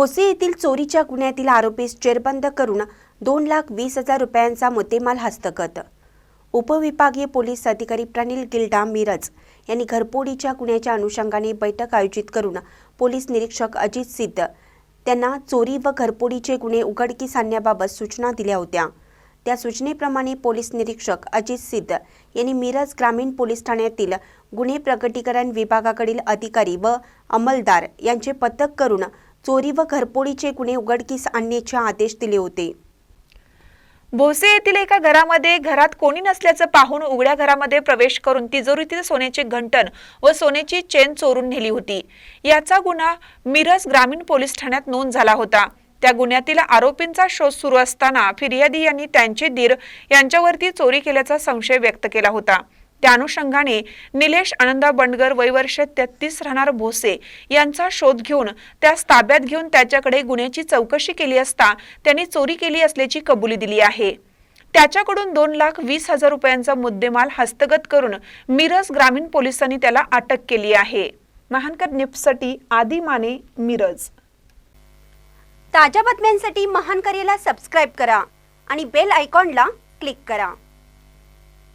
भोसे येथील चोरीच्या गुन्ह्यातील आरोपीस चेरबंद करून दोन लाख वीस हजार रुपयांचा मुद्देमाल हस्तगत. उपविभागीय पोलीस अधिकारी प्रनिल गिल्डा मिरज यांनी घरपोडीच्या गुन्ह्याच्या अनुषंगाने बैठक आयोजित करून पोलीस निरीक्षक अजित सिद्ध त्यांना चोरी व घरपोडीचे गुन्हे उघडकीस आणण्याबाबत सूचना दिल्या होत्या. त्या सूचनेप्रमाणे पोलीस निरीक्षक अजित सिद्ध यांनी मिरज ग्रामीण पोलीस ठाण्यातील गुन्हे प्रकटीकरण विभागाकडील अधिकारी व अंमलदार यांचे पथक करून चोरी व घरपोडीचे गुन्हे उघडकीस आणण्याचे आदेश दिले होते. भोसे येथील एका घरामध्ये घरात कोणी नसल्याचं पाहून उघड्या घरामध्ये प्रवेश करून तिजोरीतील सोन्याचे घंटण व सोन्याची चेन चोरून नेली होती. याचा गुन्हा मिरज ग्रामीण पोलीस ठाण्यात नोंद झाला होता. त्या गुन्ह्यातील आरोपींचा शोध सुरू असताना फिर्यादी यांनी त्यांचे दीर यांच्यावरती चोरी केल्याचा संशय व्यक्त केला होता. त्या अनुषंगाने निलेश आनंदा बंडगर वयवर्ष तेहतीस राहणार भोसे यांचा शोध घेऊन त्यास ताब्यात घेऊन त्याच्याकडे गुन्ह्याची चौकशी केली असता त्यांनी चोरी केली असल्याची कबुली दिली आहे. त्याच्याकडून दोन लाख वीस हजार रुपयांचा मुद्देमाल हस्तगत करून मिरज ग्रामीण पोलिसांनी त्याला अटक केली आहे. महानकर निप्ससाठी आदी माने मिरज. ताज्या बातम्यांसाठी महान करेला सबस्क्राईब करा आणि बेल आयकॉनला क्लिक करा.